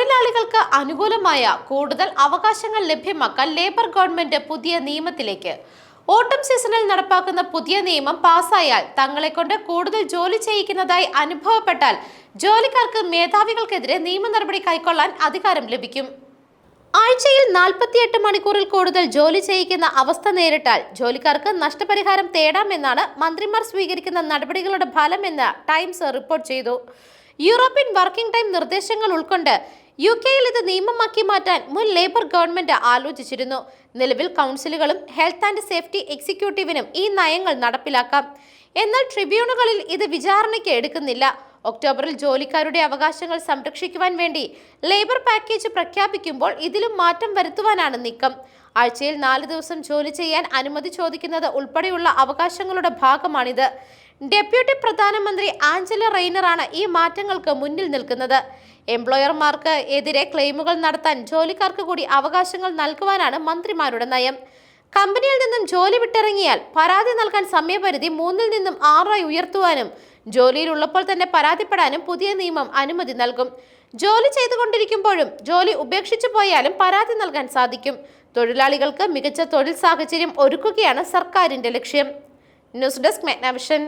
തൊഴിലാളികൾക്ക് അനുകൂലമായ കൂടുതൽ അവകാശങ്ങൾ ലഭ്യമാക്കാൻ ലേബർ ഗവൺമെന്റ് പുതിയ നിയമത്തിലേക്ക്. ഓട്ടം സീസണിൽ നടപ്പാക്കുന്ന പുതിയ നിയമം പാസ്സായാൽ തങ്ങളെ കൊണ്ട് കൂടുതൽ ജോലി ചെയ്യിക്കുന്നതായി അനുഭവപ്പെട്ടാൽ ജോലിക്കാർക്ക് മേധാവികൾക്കെതിരെ നിയമ നടപടി കൈക്കൊള്ളാൻ അധികാരം ലഭിക്കും. ആഴ്ചയിൽ നാൽപ്പത്തിയെട്ട് മണിക്കൂറിൽ കൂടുതൽ ജോലി ചെയ്യിക്കുന്ന അവസ്ഥ നേരിട്ടാൽ ജോലിക്കാർക്ക് നഷ്ടപരിഹാരം തേടാമെന്നാണ് മന്ത്രിമാർ സ്വീകരിക്കുന്ന നടപടികളുടെ ഫലമെന്ന് ടൈംസ് റിപ്പോർട്ട് ചെയ്തു. യൂറോപ്യൻ വർക്കിംഗ് ടൈം നിർദ്ദേശങ്ങൾ ഉൾക്കൊണ്ട് യു കെയിൽ ഇത് നിയമമാക്കി മാറ്റാൻ മുൻ ലേബർ ഗവൺമെന്റ് ആലോചിച്ചിരുന്നു. നിലവിൽ കൗൺസിലുകളും ഹെൽത്ത് ആൻഡ് സേഫ്റ്റി എക്സിക്യൂട്ടീവിനും ഈ നയങ്ങൾ നടപ്പിലാക്കാം. എന്നാൽ ട്രിബ്യൂണുകളിൽ ഇത് വിചാരണയ്ക്ക് എടുക്കുന്നില്ല. ഒക്ടോബറിൽ ജോലിക്കാരുടെ അവകാശങ്ങൾ സംരക്ഷിക്കുവാൻ വേണ്ടി ലേബർ പാക്കേജ് പ്രഖ്യാപിക്കുമ്പോൾ ഇതിലും മാറ്റം വരുത്തുവാനാണ് നീക്കം. ആഴ്ചയിൽ നാല് ദിവസം ജോലി ചെയ്യാൻ അനുമതി ചോദിക്കുന്നത് ഉൾപ്പെടെയുള്ള അവകാശങ്ങളുടെ ഭാഗമാണിത്. ഡെപ്യൂട്ടി പ്രധാനമന്ത്രി ആഞ്ചല റെയ്നറാണ് ഈ മാറ്റങ്ങൾക്ക് മുന്നിൽ നിൽക്കുന്നത്. എംപ്ലോയർമാർക്ക് എതിരെ ക്ലെയിമുകൾ നടത്താൻ ജോലിക്കാർക്ക് കൂടി അവകാശങ്ങൾ നൽകുവാനാണ് മന്ത്രിമാരുടെ നയം. കമ്പനിയിൽ നിന്നും ജോലി വിട്ടിറങ്ങിയാൽ പരാതി നൽകാൻ സമയപരിധി മൂന്നിൽ നിന്നും ആറായി ഉയർത്തുവാനും ജോലിയിലുള്ളപ്പോൾ തന്നെ പരാതിപ്പെടാനും പുതിയ നിയമം അനുമതി നൽകും. ജോലി ചെയ്തുകൊണ്ടിരിക്കുമ്പോഴും ജോലി ഉപേക്ഷിച്ചു പോയാലും പരാതി നൽകാൻ സാധിക്കും. തൊഴിലാളികൾക്ക് മികച്ച തൊഴിൽ സാഹചര്യം ഒരുക്കുകയാണ് സർക്കാരിന്റെ ലക്ഷ്യം. News desk മെഗ്നാവിഷൻ.